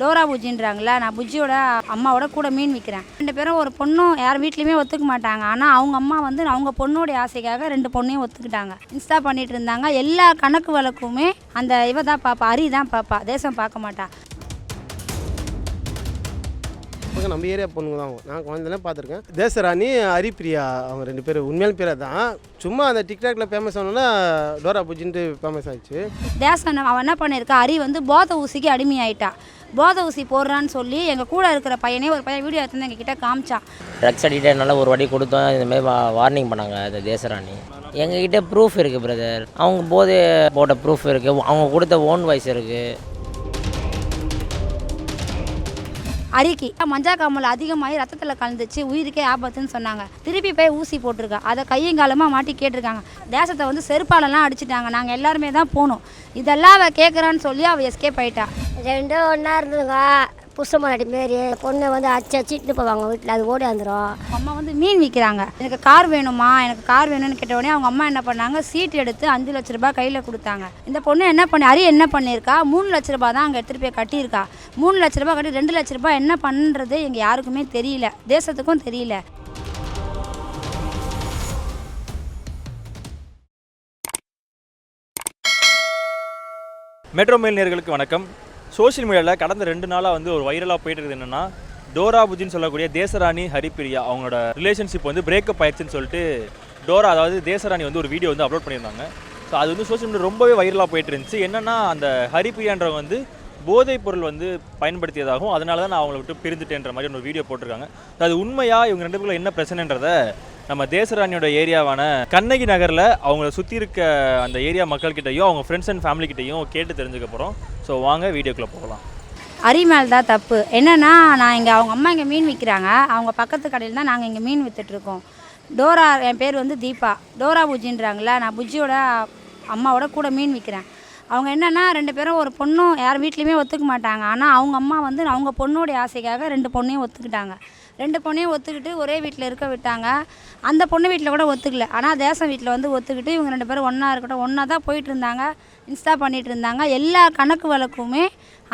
Dora புஜின்றாங்களா நான் புஜ்ஜியோட அம்மாவோட கூட மீன் விற்கிறேன் ரெண்டு பேரும் ஒரு பொண்ணும் யார் வீட்லேயுமே ஒத்துக்க மாட்டாங்க. ஆனால் அவங்க அம்மா வந்து அவங்க பொண்ணோடைய ஆசைக்காக ரெண்டு பொண்ணையும் ஒத்துக்கிட்டாங்க. இன்ஸ்டா பண்ணிட்டு இருந்தாங்க. எல்லா கணக்கு வழக்குமே அந்த இவ தான் பார்ப்பா அரி தான் பார்ப்பா தேசம் பார்க்க மாட்டா. பக்கம் நம்ம ஏரியா பொண்ணுங்க தான் அவங்க. நான் குழந்தைலாம் பார்த்துருக்கேன். தேசராணி ஹரிப்பிரியா அவங்க ரெண்டு பேர் உண்மையான பேராக தான். சும்மா அந்த டிக்டாக்ல ஃபேமஸ் ஆனோன்னா டோரா புஜின்ட்டு ஃபேமஸ் ஆயிடுச்சு. தேசம் அவன் என்ன பண்ணியிருக்கா? அரி வந்து போதை ஊசிக்கு அடிமையாயிட்டா போதை ஊசி போடுறான்னு சொல்லி எங்கள் கூட இருக்கிற பையனே ஒரு பையன் வீடியோ எடுத்து எங்கள் கிட்ட காமிச்சான் ட்ரக்ஸ் அடிக்டனால ஒரு வாட்டி கொடுத்தோம். இதுமாரி வார்னிங் பண்ணாங்க இந்த தேசராணி. எங்ககிட்ட ப்ரூஃப் இருக்குது பிரதர் அவங்க போது போட்ட ப்ரூஃப் இருக்குது அவங்க கொடுத்த ஓன் வாய்ஸ் இருக்குது அரிக்கி மஞ்சா காமல் அதிகமாகி ரத்தத்தில் கலந்துச்சு உயிருக்கே ஆபத்துன்னு சொன்னாங்க. திருப்பி போய் ஊசி போட்டிருக்கா. அதை கையங்காலமாக மாட்டி கேட்டிருக்காங்க. தேசத்தை வந்து செருப்பாலெல்லாம் அடிச்சிட்டாங்க. நாங்கள் எல்லாருமே தான் போனோம். இதெல்லாம் அவள் கேட்குறான்னு சொல்லி அவள் எஸ்கேப் ஆயிட்டா. ரெண்டும் ஒன்றா இருந்ததுங்க. புஷ்ட மலாடி மாரி பொண்ணை வந்து அச்சு அச்சிட்டு போவாங்க வீட்டில். அது ஓடி வந்துடும் அம்மா வந்து மீன் விற்கிறாங்க எனக்கு கார் வேணுமா எனக்கு கார் வேணும்னு கேட்ட உடனே அவங்க அம்மா என்ன பண்ணாங்க? சீட் எடுத்து அஞ்சு லட்ச ரூபாய் கையில் கொடுத்தாங்க. இந்த பொண்ணு என்ன பண்ணி அரி என்ன பண்ணியிருக்கா? மூணு லட்ச ரூபாய் தான் அங்கே எடுத்துகிட்டு போய் கட்டியிருக்கா. மூணு லட்ச ரூபாய் கட்டி ரெண்டு லட்ச ரூபாய் என்ன பண்ணுறது எங்கள் யாருக்குமே தெரியல. தேசத்துக்கும் தெரியல. மெட்ரோ மெயில் நேர்களுக்கு வணக்கம். சோஷியல் மீடியாவில் கடந்த ரெண்டு நாளாக வந்து ஒரு வைரலாக போயிட்டு இருக்குது என்னென்னா டோரா புஜின்னு சொல்லக்கூடிய தேசராணி ஹரிப்பிரியா அவங்களோட ரிலேஷன்ஷிப் வந்து பிரேக்கப் ஆயிடுச்சுன்னு சொல்லிட்டு டோரா அதாவது தேசராணி வந்து ஒரு வீடியோ வந்து அப்லோட் பண்ணியிருந்தாங்க. ஸோ அது வந்து சோஷியல் மீடியா ரொம்பவே வைரலாக போயிட்டு இருந்துச்சு. என்னென்னா அந்த ஹரிப்பிரியான்றவங்க வந்து போதைப் பொருள் வந்து பயன்படுத்தியதாகவும் அதனால தான் நான் அவங்கள விட்டு பிரிந்துட்டேன்ற மாதிரி ஒரு வீடியோ போட்டிருக்காங்க. அது உண்மையா? இவங்க ரெண்டு பேருக்குள்ள என்ன பிரச்சனைன்றத நம்ம தேசராணியோட ஏரியாவான கண்ணகி நகரில் அவங்கள சுற்றி இருக்க அந்த ஏரியா மக்கள்கிட்டயும் அவங்க ஃப்ரெண்ட்ஸ் அண்ட் ஃபேமிலிக்கிட்டையும் கேட்டு தெரிஞ்சுக்க போகிறோம் ஸோ வாங்க வீடியோக்குள்ளே போகலாம். அரி மேல் தான் தப்பு. என்னென்னா நான் இங்கே அவங்க அம்மா இங்கே மீன் விற்கிறாங்க அவங்க பக்கத்து கடையில் தான் நாங்கள் இங்கே மீன் விற்றுட்ருக்கோம் டோரா என் பேர் வந்து தீபா. டோரா புஜின்றாங்களா நான் புஜ்ஜியோட அம்மாவோட கூட மீன் விற்கிறேன் அவங்க என்னன்னா ரெண்டு பேரும் ஒரு பொண்ணும் யார் வீட்லேயுமே ஒத்துக்க மாட்டாங்க. ஆனால் அவங்க அம்மா வந்து அவங்க பொண்ணோடைய ஆசைக்காக ரெண்டு பொண்ணையும் ஒத்துக்கிட்டாங்க. ரெண்டு பொண்ணையும் ஒத்துக்கிட்டு ஒரே வீட்டில் இருக்க விட்டாங்க. அந்த பொண்ணு வீட்டில் கூட ஒத்துக்கல. ஆனால் தேசம் வீட்டில் வந்து ஒத்துக்கிட்டு இவங்க ரெண்டு பேரும் ஒன்றா இருக்கட்டும் ஒன்றா தான் போயிட்டு இருந்தாங்க இன்ஸ்டா பண்ணிகிட்டு இருந்தாங்க எல்லா கணக்கு வழக்குமே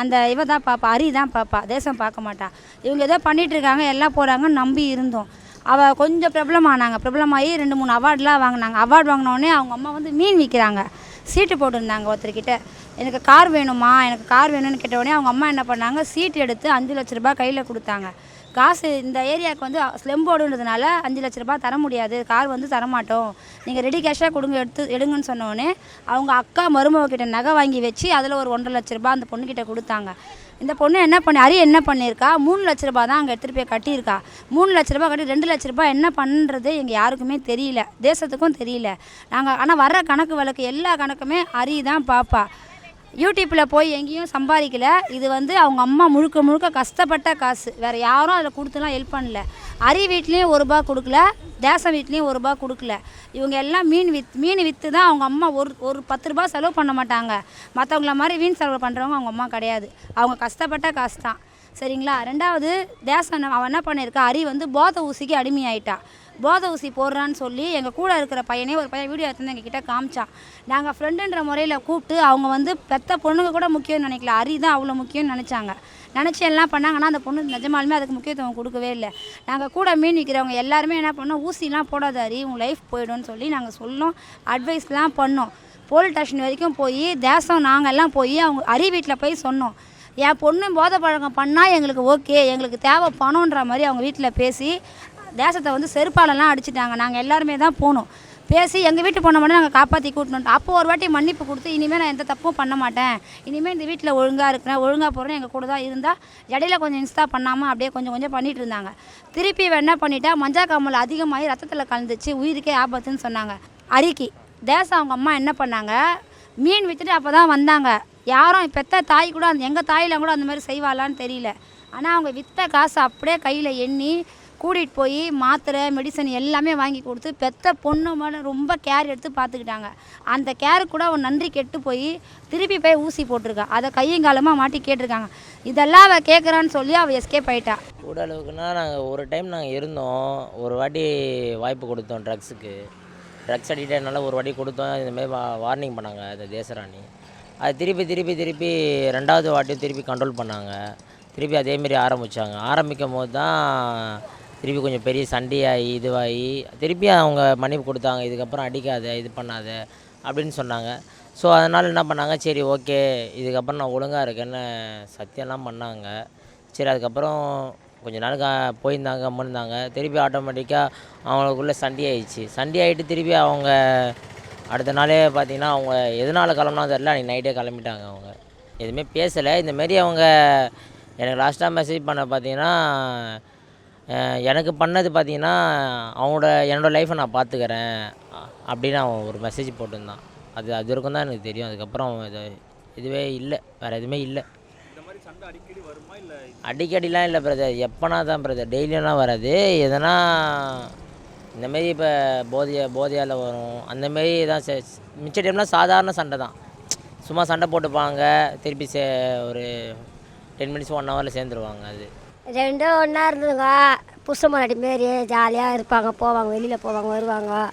அந்த இவ தான் பாப்பா அரி தான் பாப்பா தேசம் பார்க்க மாட்டா. இவங்க ஏதோ பண்ணிகிட்ருக்காங்க இருக்காங்க எல்லாம் போகிறாங்கன்னு நம்பி இருந்தோம். அவள் கொஞ்சம் பிரபலம் ஆனாங்க ரெண்டு மூணு அவார்டெலாம் வாங்கினாங்க. அவார்டு வாங்கினோடனே அவங்க அம்மா வந்து மீன் விற்கிறாங்க சீட்டு போட்டிருந்தாங்க ஒருத்தர்கிட்ட. எனக்கு கார் வேணுமா எனக்கு கார் வேணும்னு கேட்ட உடனே அவங்க அம்மா என்ன பண்ணாங்க சீட்டு எடுத்து அஞ்சு லட்ச ரூபாய் கையில் கொடுத்தாங்க. காசு இந்த ஏரியாவுக்கு வந்து ஸ்லெம் போர்டுன்றதுனால அஞ்சு லட்ச ரூபாய் தர முடியாது கார் வந்து தரமாட்டோம். நீங்கள் ரெடி கேஷாக கொடுங்க எடுத்து எடுங்கன்னு சொன்னோடனே அவங்க அக்கா மருமக கிட்ட நகை வாங்கி வச்சு அதில் ஒரு ஒன்றரை லட்ச ரூபாய் அந்த பொண்ணுக்கிட்ட கொடுத்தாங்க. இந்த பொண்ணு என்ன பண்ணி அரி என்ன பண்ணியிருக்கா? மூணு லட்ச ரூபா தான் அங்கே எடுத்துகிட்டு போய் கட்டியிருக்கா. மூணு லட்ச ரூபா கட்டி ரெண்டு லட்ச ரூபாய் என்ன பண்ணுறது எங்கள் யாருக்குமே தெரியல. தேசத்துக்கும் தெரியல. நாங்கள் ஆனால் வர்ற கணக்கு வழக்கு எல்லா கணக்குமே அரி தான் பாப்பா. யூடியூப்பில் போய் எங்கேயும் சம்பாதிக்கல. இது வந்து அவங்க அம்மா முழுக்க முழுக்க கஷ்டப்பட்ட காசு. வேறு யாரும் அதில் கொடுத்துலாம் ஹெல்ப் பண்ணல. அரி வீட்லேயும் ஒரு ரூபா கொடுக்கல. தேசம் வீட்லேயும் ஒரு ரூபா கொடுக்கல. இவங்க எல்லாம் மீன் வித் மீன் விற்று தான் அவங்க அம்மா ஒரு ஒரு பத்து ரூபா செலவு பண்ண மாட்டாங்க. மற்றவங்கள மாதிரி வீண் செலவு பண்ணுறவங்க அவங்க அம்மா கிடையாது. அவங்க கஷ்டப்பட்ட காசு தான் சரிங்களா? ரெண்டாவது தேசம் அவன் என்ன பண்ணியிருக்கா? அரி வந்து போத ஊசிக்கு அடிமையாயிட்டான் போதை ஊசி போடுறான்னு சொல்லி எங்கள் கூட இருக்கிற பையனே ஒரு பையன் வீடியோ எடுத்து எங்கள் கிட்டே காமிச்சான் நாங்கள் ஃப்ரெண்டுன்ற முறையில் கூப்பிட்டு அவங்க வந்து பெத்த பொண்ணுங்க கூட முக்கியம்னு நினைக்கல. அரி தான் அவ்வளோ முக்கியம்னு நினச்சாங்க. நினச்சி எல்லாம் பண்ணாங்கன்னா அந்த பொண்ணு நிஜமாலுமே அதுக்கு முக்கியத்துவம் கொடுக்கவே இல்லை. நாங்கள் கூட மீன் நிற்கிறவங்க எல்லாருமே என்ன பண்ணோம்? ஊசிலாம் போடாத அரி உங்கள் லைஃப் போயிடும்னு சொல்லி நாங்கள் சொல்லோம் அட்வைஸ்லாம் பண்ணோம். போலீஸ் ஸ்டேஷன் வரைக்கும் போய் தேசம் நாங்கள் எல்லாம் போய் அவங்க அரி வீட்டில் போய் சொன்னோம். என் பொண்ணு போதை பழக்கம் பண்ணால் எங்களுக்கு ஓகே எங்களுக்கு தேவை பணம்ன்ற மாதிரி அவங்க வீட்டில் பேசி தேசத்தை வந்து செருப்பாலெல்லாம் அடிச்சிட்டாங்க. நாங்கள் எல்லாருமே தான் போனோம். பேசி எங்கள் வீட்டு போன மட்டும் நாங்கள் காப்பாற்றி கூட்டணும் அப்போ ஒரு வாட்டி மன்னிப்பு கொடுத்து இனிமேல் நான் எந்த தப்பும் பண்ண மாட்டேன். இனிமேல் இந்த வீட்டில் ஒழுங்காக இருக்கிறேன் ஒழுங்காக போகிறேன் எங்கள் கூட தான் இருந்தால் இடையில கொஞ்சம் இன்ஸ்டா பண்ணாமல் அப்படியே கொஞ்சம் கொஞ்சம் பண்ணிகிட்டு இருந்தாங்க. திருப்பி என்ன பண்ணிட்டா மஞ்சா காமல் அதிகமாகி ரத்தத்தில் கலந்துச்சு உயிருக்கே ஆபத்துன்னு சொன்னாங்க. அரிக்கி. தேசம் அவங்க அம்மா என்ன பண்ணாங்க? மீன் விற்றுட்டு அப்போ தான் வந்தாங்க. யாரும் பெத்த தாய் கூட அந்த எங்கள் தாயில கூட அந்த மாதிரி செய்வாளான்னு தெரியல. ஆனால் அவங்க விற்ற காசு அப்படியே கையில் எண்ணி கூட்டிகிட்டு போய் மாத்திரை மெடிசன் எல்லாமே வாங்கி கொடுத்து பெத்த பொண்ணு மேலே ரொம்ப கேர் எடுத்து பார்த்துக்கிட்டாங்க அந்த கேருக்கு கூட அவன் நன்றி கெட்டு போய் திருப்பி போய் ஊசி போட்டிருக்கா. அதை கையங்காலமாக மாட்டி கேட்டிருக்காங்க. இதெல்லாம் அவள் கேட்குறான்னு சொல்லி அவள் எஸ்கேப் ஆகிட்டான் கூட நாங்கள் ஒரு டைம் நாங்கள் இருந்தோம். ஒரு வாட்டி வாய்ப்பு கொடுத்தோம் ட்ரக்ஸுக்கு ட்ரக்ஸ் அடிக்டனால ஒரு வாட்டி கொடுத்தோம். இதுமாரி வா வார்னிங் பண்ணாங்க. இந்த தேசராணி. அது திருப்பி திருப்பி திருப்பி ரெண்டாவது வாட்டி திருப்பி கண்ட்ரோல் பண்ணாங்க. திருப்பி அதேமாரி ஆரம்பித்தாங்க ஆரம்பிக்கும் போது தான் திருப்பி கொஞ்சம் பெரிய சண்டையாகி இதுவாகி திருப்பி அவங்க மன்னிப்பு கொடுத்தாங்க இதுக்கப்புறம் அடிக்காத இது பண்ணாத அப்படின்னு சொன்னாங்க. ஸோ அதனால் என்ன பண்ணாங்க? சரி ஓகே இதுக்கப்புறம் நான் ஒழுங்காக இருக்கேன்னு சத்தியம்லாம் பண்ணாங்க. சரி அதுக்கப்புறம் கொஞ்ச நாள் கா போயிருந்தாங்க கம்மிருந்தாங்க திருப்பி ஆட்டோமேட்டிக்காக அவங்களுக்குள்ளே சண்டை ஆயிடுச்சு சண்டை ஆகிட்டு திருப்பி அவங்க அடுத்த நாளே பார்த்தீங்கன்னா அவங்க எதனால் கிளம்புனா தெரில அன்றைக்கி நைட்டே கிளம்பிட்டாங்க அவங்க. எதுவுமே பேசலை. இந்தமாரி அவங்க எனக்கு லாஸ்ட்டாக மெசேஜ் பண்ண பார்த்தீங்கன்னா எனக்கு பண்ணது பார்த்தீங்கன்னா அவனோட என்னோட லைஃப்பை நான் பார்த்துக்கிறேன் அப்படின்னு அவன் ஒரு மெசேஜ் போட்டிருந்தான். அது அது வரைக்கும் தான் எனக்கு தெரியும். அதுக்கப்புறம் அவன் இது இதுவே இல்லை. வேறு எதுவுமே இல்லை. சண்டை அடிக்கடிலாம் இல்லை பிரதர் எப்போனா தான் பிரதர் டெய்லியெல்லாம் வராது. எதனா இந்தமாரி இப்போ போதிய போதையால் வரும். அந்தமாரி தான் சே மிச்ச டைம்லாம் சாதாரண சண்டை தான். சும்மா சண்டை போட்டுப்பாங்க. திருப்பி சே ஒரு டென் மினிட்ஸ் ஒன் ஹவரில் சேர்ந்துருவாங்க அது. ரெண்டும் ஒன்றா இருந்ததுங்க. புருஷ முன்னாடி மாரி ஜாலியாக இருப்பாங்க போவாங்க வெளியில் போவாங்க வருவாங்க.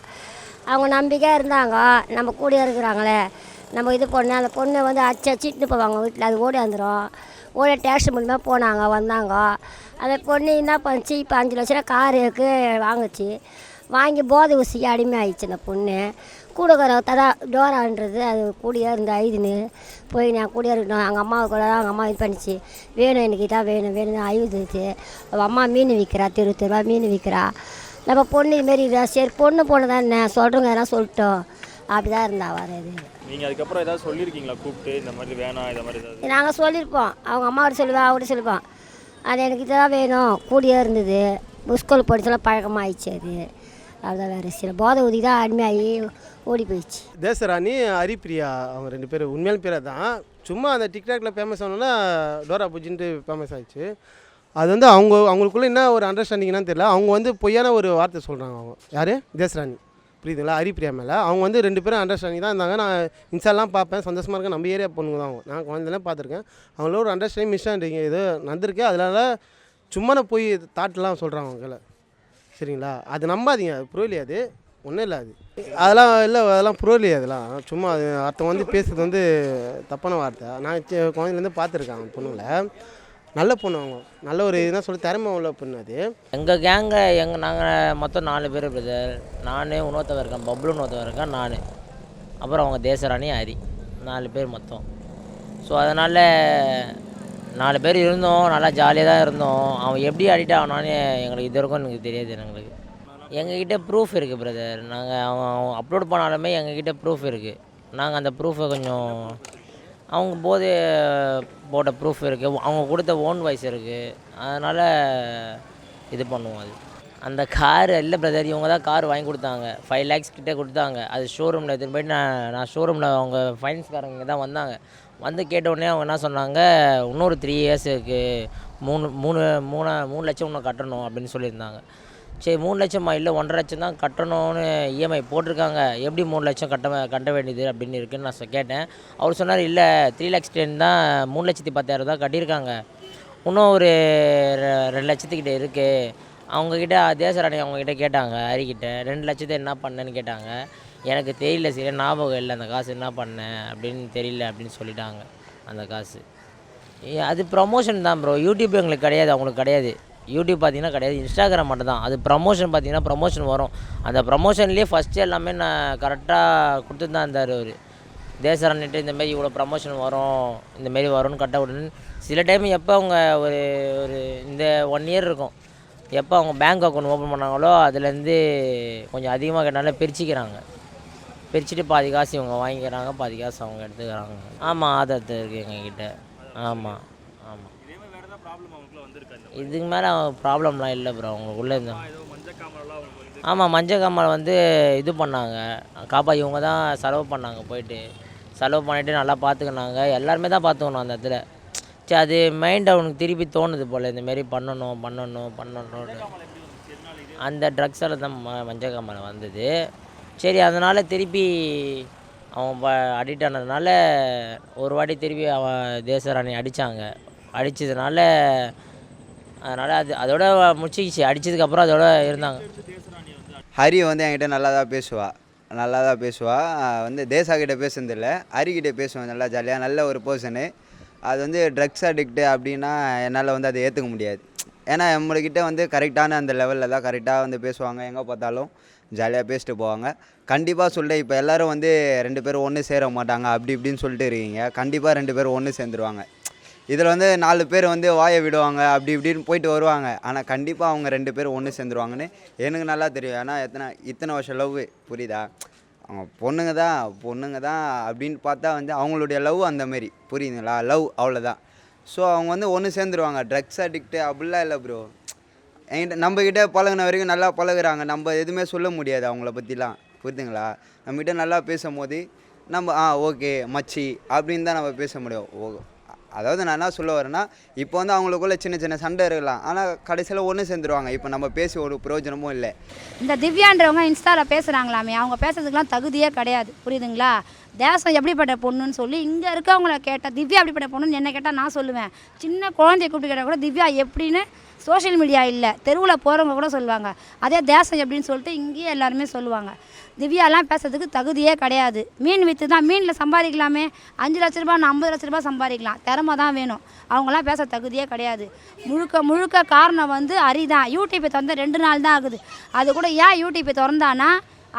அவங்க நம்பிக்கையாக இருந்தாங்க. நம்ம கூட இருக்கிறாங்களே. நம்ம இது பொண்ணு அந்த பொண்ணை வந்து அச்சு அச்சிட்டு போவாங்க வீட்டில். அது ஓடி வந்துடும் ஓடி டேக்ஸி மூலிமா போனாங்க வந்தாங்க. அந்த பொண்ணு என்ன பண்ணுச்சு? இப்போ அஞ்சு லட்ச ரூபா காருக்கு வாங்குச்சு. வாங்கி போதை ஊசிக்கு அடிமை ஆயிடுச்சு அந்த பொண்ணு. கூட ததா டோரான்றது அது கூடியே இருந்து ஐதுன்னு போய் நான் கூடியே இருக்கணும் எங்கள் அம்மாவை கூட அவங்க அம்மா இது பண்ணிச்சு. வேணும் எனக்கு இதான் வேணும் வேணும் அழுதுச்சு அவள் அம்மா மீன் விற்கிறா தெரு தெருவா மீன் விற்கிறா நம்ம பொண்ணு இதுமாரி சரி பொண்ணு பொண்ணு தானே சொல்கிறவங்க எதனா சொல்லிட்டோம். அப்படி தான் இருந்தா வர இது. நீங்கள் அதுக்கப்புறம் ஏதாவது சொல்லியிருக்கீங்களா? கூப்பிட்டு இந்த மாதிரி வேணாம் இந்த மாதிரி ஏதாவது? நாங்கள் சொல்லியிருப்போம். அவங்க அம்மாவோட சொல்லுவா அவட சொல்லுவான் அது எனக்கு இதெல்லாம் வேணும் கூடியே இருந்தது. ஸ்கூல் படிச்செல்லாம் பழக்கமாகிடுச்சு அது. அதுதான் வேறு சில போதை ஊதி தான் அடிமையாகி ஓடி போயிடுச்சு. தேசராணி ஹரிப்பிரியா அவங்க ரெண்டு பேரும் உண்மையான பேரை தான் சும்மா அந்த டிக்டாக்ல ஃபேமஸ் ஆனோன்னா டோரா புஜின்ட்டு ஃபேமஸ் ஆயிடுச்சு. அது வந்து அவங்க அவங்களுக்குள்ள என்ன ஒரு அண்டர்ஸ்டாண்டிங்னா தெரியல. அவங்க வந்து பொய்யான ஒரு வார்த்தை சொல்கிறாங்க அவங்க. யார்? தேசராணி. புரியுதுங்களா? ஹரிப்பிரியா மேலே. அவங்க வந்து ரெண்டு பேரும் அண்டர்ஸ்டாண்டிங் தான் இருந்தாங்க. நான் இன்ஸ்டாலாம் பார்ப்பேன். சந்தோஷமாக இருக்கேன். நம்ம ஏரியா பொண்ணுங்க தான் அவங்க. நான் குழந்தைலாம் பார்த்துருக்கேன். அவங்களோட ஒரு அண்டர்ஸ்டாண்டிங் மிஸ் ஆண்டிங்க இது நடந்திருக்கு. அதனால சும்மா நான் போய் தாட்லாம் சொல்கிறாங்க அவங்கள சரிங்களா? அது நம்பாதீங்க. அது புரியலையே அது? ஒன்றும் இல்லை அது. அதெல்லாம் இல்லை அதெல்லாம் புரியலையே அதெல்லாம்? சும்மா அது ஒருத்தவங்க வந்து பேசுறது வந்து தப்பான வார்த்தை. நான் குழந்தைலேருந்து பார்த்துருக்கேன் அந்த பொண்ணுங்களை. நல்ல பொண்ணு அவங்க. நல்ல ஒரு இதுதான் சொல்லி திறமை உள்ள பொண்ணு அது. எங்கள் கேங்கை எங்கள் நாங்கள் மொத்தம் நாலு பேர் பிரதர் நான் இன்னொருத்தவன் இருக்கேன். பப்ளு இன்னொருத்தவன் இருக்கேன். நான். அப்புறம் அவங்க தேசராணி ஹரி. நாலு பேர் மொத்தம். ஸோ அதனால் நாலு பேர் இருந்தோம் நல்லா ஜாலியாக தான் இருந்தோம். அவன் எப்படி அடிக்ட் ஆனான்னு எங்களுக்கு இது வரைக்கும் எனக்கு தெரியாது எங்களுக்கு எங்ககிட்ட ப்ரூஃப் இருக்குது பிரதர் நாங்கள் அவன் அவன் அப்லோட் பண்ணாலுமே எங்ககிட்ட ப்ரூஃப் இருக்குது நாங்கள் அந்த ப்ரூஃபை கொஞ்சம் அவங்க போது போட்ட ப்ரூஃப் இருக்குது அவங்க கொடுத்த ஓன் வாய்ஸ் இருக்குது அதனால் இது பண்ணுவோம் அது. அந்த கார் இல்லை பிரதர் இவங்க தான் கார் வாங்கி கொடுத்தாங்க. ஃபைவ் லேக்ஸ் கிட்டே கொடுத்தாங்க. அது ஷோரூமில் எடுத்துகிட்டு போயிட்டு நான் நான் ஷோரூமில் அவங்க ஃபைனான்ஸ்காரங்க தான் வந்தாங்க. வந்து கேட்ட உடனே அவங்க என்ன சொன்னாங்க இன்னொரு த்ரீ இயர்ஸ் இருக்குது மூணு மூணு மூணு மூணு லட்சம் இன்னும் கட்டணும் அப்படின்னு சொல்லியிருந்தாங்க. சரி மூணு லட்சமா இல்லை ஒன்றரை லட்சம் தான் கட்டணும்னு இஎம்ஐ போட்டிருக்காங்க. எப்படி மூணு லட்சம் கட்ட கட்ட வேண்டியது அப்படின்னு இருக்குன்னு நான் கேட்டேன். அவர் சொன்னார் இல்லை த்ரீ லேக்ஸ் டென் தான் மூணு லட்சத்தி பத்தாயிரம் தான் கட்டியிருக்காங்க. இன்னும் ஒரு ரெ- ரெண்டு லட்சத்துக்கிட்ட இருக்குது அவங்கக்கிட்ட தேசராணி அவங்கக்கிட்ட கேட்டாங்க ஹரிக்கிட்ட ரெண்டு லட்சத்தை என்ன பண்ணேன்னு கேட்டாங்க. எனக்கு தெரியல சரியாக ஞாபகம் இல்லை அந்த காசு என்ன பண்ணேன் அப்படின்னு தெரியல அப்படின்னு சொல்லிட்டாங்க அந்த காசு. அது ப்ரமோஷன் தான் ப்ரோ யூடியூப் எங்களுக்கு கிடையாது அவங்களுக்கு கிடையாது. யூடியூப் பார்த்தீங்கன்னா கிடையாது இன்ஸ்டாகிராம் மட்டும் தான் அது ப்ரமோஷன் பார்த்தீங்கன்னா ப்ரமோஷன் வரும். அந்த ப்ரமோஷன்லேயே ஃபஸ்ட்டு எல்லாமே நான் கரெக்டாக கொடுத்துட்டு தான் இருந்தார் அவர். தேசரன்ட்டு இந்தமாரி இவ்வளோ ப்ரமோஷன் வரும் இந்தமாரி வரும்னு கட்ட விடணும்னு சில டைம் எப்போ அவங்க ஒரு ஒரு இந்த ஒன் இயர் இருக்கும் எப்போ அவங்க பேங்க் அக்கௌண்ட் ஓப்பன் பண்ணாங்களோ அதுலேருந்து கொஞ்சம் அதிகமாக கேட்டாலும் பிரிச்சுக்கிறாங்க. பிரிச்சுட்டு பாதி காசு இவங்க வாங்கிக்கிறாங்க பாதி காசு அவங்க எடுத்துக்கிறாங்க. ஆமாம் ஆதார் இருக்குது எங்ககிட்ட. ஆமாம் ஆமாம் இதுக்கு மேலே ப்ராப்ளம்லாம் இல்லை ப்ரோ அவங்களுக்குள்ளே உள்ளே ஆமாம் மஞ்சள் காமால் வந்து இது பண்ணாங்க. காப்பா இவங்க தான் செலவு பண்ணாங்க போயிட்டு. செலவு பண்ணிவிட்டு நல்லா பார்த்துக்கினாங்க எல்லாருமே தான் பார்த்துக்கணும் அந்த இடத்துல. சரி அது மைண்ட் அவனுக்கு திருப்பி தோணுது போல். இந்தமாரி பண்ணணும் பண்ணணும் பண்ணணும்னு. அந்த ட்ரக்ஸால் தான் ம மஞ்சள் காமலை வந்தது. சரி அதனால் திருப்பி அவன் ப அடிக்ட் ஆனதுனால ஒரு வாட்டி திருப்பி அவன் தேசராணி அடித்தாங்க அடித்ததுனால அதனால் அது அதோட முடிச்சிக்கிச்சு அடித்ததுக்கப்புறம் அதோட இருந்தாங்க. ஹரி வந்து என்கிட்ட நல்லா தான் பேசுவாள் நல்லா தான் பேசுவாள் வந்து தேசா கிட்ட பேசுனதில்ல. ஹரி பேசுவேன் நல்லா ஜாலியாக நல்ல ஒரு பர்சனு அது வந்து ட்ரக்ஸ் அடிக்ட்டு அப்படின்னா என்னால் வந்து அதை ஏற்றுக்க முடியாது. ஏன்னா நம்மளுக்கிட்ட வந்து கரெக்டான அந்த லெவலில் தான் கரெக்டாக வந்து பேசுவாங்க. எங்கே பார்த்தாலும் ஜாலியாக பேசிட்டு போவாங்க. கண்டிப்பாக சொல்லிட்டு இப்போ எல்லாரும் வந்து ரெண்டு பேரும் ஒன்று சேர மாட்டாங்க அப்படி இப்படின்னு சொல்லிட்டு இருக்கீங்க. கண்டிப்பாக ரெண்டு பேரும் ஒன்று சேர்ந்துருவாங்க. இதில் வந்து நாலு பேர் வந்து வாயை விடுவாங்க அப்படி இப்படின்னு போயிட்டு வருவாங்க. ஆனால் கண்டிப்பாக அவங்க ரெண்டு பேரும் ஒன்று சேர்ந்துருவாங்கன்னு எனக்கு நல்லா தெரியும். ஏன்னா எத்தனை இத்தனை வருஷம் லவ் புரியுதா? அவங்க பொண்ணுங்க தான் பொண்ணுங்க தான் அப்படின்னு பார்த்தா வந்து அவங்களுடைய லவ் அந்தமாரி புரியுதுங்களா? லவ் அவ்வளோதான் ஸோ அவங்க வந்து ஒன்று சேர்ந்துருவாங்க. ட்ரக்ஸ் அடிக்ட்டு அப்படிலாம் இல்லை ப்ரோ என்கிட்ட நம்மக்கிட்ட பழகுன வரைக்கும் நல்லா பழகுறாங்க. நம்ம எதுவுமே சொல்ல முடியாது அவங்கள பற்றிலாம் புரியுதுங்களா? நம்மக்கிட்ட நல்லா பேசும்போது நம்ம ஆ ஓகே மச்சி அப்படின்னு தான் நம்ம பேச முடியும். ஓ அதாவது நான் என்ன சொல்ல வரேன்னா இப்போ வந்து அவங்களுக்குள்ள சின்ன சின்ன சண்டை இருக்கலாம். ஆனால் கடைசியில் ஒன்று சேர்ந்துருவாங்க. இப்போ நம்ம பேசி ஒரு பிரயோஜனமும் இல்லை. இந்த திவ்யான்றவங்க இன்ஸ்டாவில் பேசுகிறாங்களாமே அவங்க பேசுறதுக்கெலாம் தகுதியே கிடையாது. புரியுதுங்களா? தேசம் எப்படிப்பட்ட பொண்ணுன்னு சொல்லி இங்கே இருக்கவங்கள கேட்டால் திவ்யா எப்படிப்பட்ட பொண்ணுன்னு என்ன கேட்டால் நான் சொல்லுவேன். சின்ன குழந்தைய கூப்பிட்டு கேட்டால் கூட திவ்யா எப்படின்னு சோஷியல் மீடியா இல்லை தெருவில் போகிறவங்க கூட சொல்லுவாங்க. அதே தேசம் எப்படின்னு சொல்லிட்டு இங்கேயே எல்லாருமே சொல்லுவாங்க. திவ்யாலாம் பேசுறதுக்கு தகுதியே கிடையாது. மீன் விற்று தான் மீனில் சம்பாதிக்கலாமே. அஞ்சு லட்ச ரூபா ஐம்பது லட்ச ரூபா சம்பாதிக்கலாம். திறமை தான் வேணும். அவங்களாம் பேச தகுதியே கிடையாது. முழுக்க முழுக்க காரணம் வந்து அரி தான். யூடியூப்பை திறந்து ரெண்டு நாள் தான் ஆகுது. அது கூட ஏன் யூடியூப்பை திறந்தானா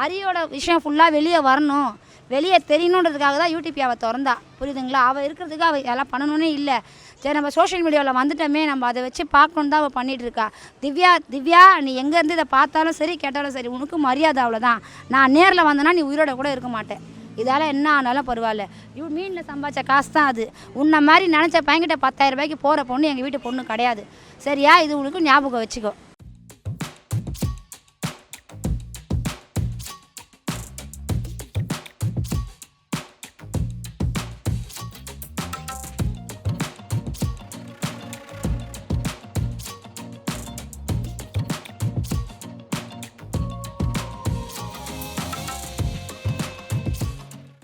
அரியோட விஷயம் ஃபுல்லாக வெளியே வரணும். வெளியே தெரியணுன்றதுக்காக தான் யூடியூப் அவள் திறந்தா. புரியுதுங்களா? அவள் இருக்கிறதுக்கு அவள் எல்லாம் பண்ணணும்னே இல்லை. சரி நம்ம சோஷியல் மீடியாவில் வந்துட்டோமே நம்ம அதை வச்சு பார்க்கணும் தான் அவள் பண்ணிட்டு இருக்கா திவ்யா திவ்யா நீ எங்கேருந்து இதை பார்த்தாலும் சரி கேட்டாலும் சரி உனக்கு மரியாதை அவ்வளோதான் நான் நேரில் வந்தேன்னா நீ உயிரோட கூட இருக்க மாட்டேன். இதால் என்ன ஆனாலும் பரவாயில்ல. இவ் மீனில் சம்பாதிச்ச காசு தான் அது. உன்னை மாதிரி நினச்ச பையன்கிட்ட பத்தாயிரம் ரூபாய்க்கு போகிற பொண்ணு எங்கள் வீட்டு பொண்ணு கிடையாது. சரியா? இது உனக்கு ஞாபகம் வச்சுக்கோ.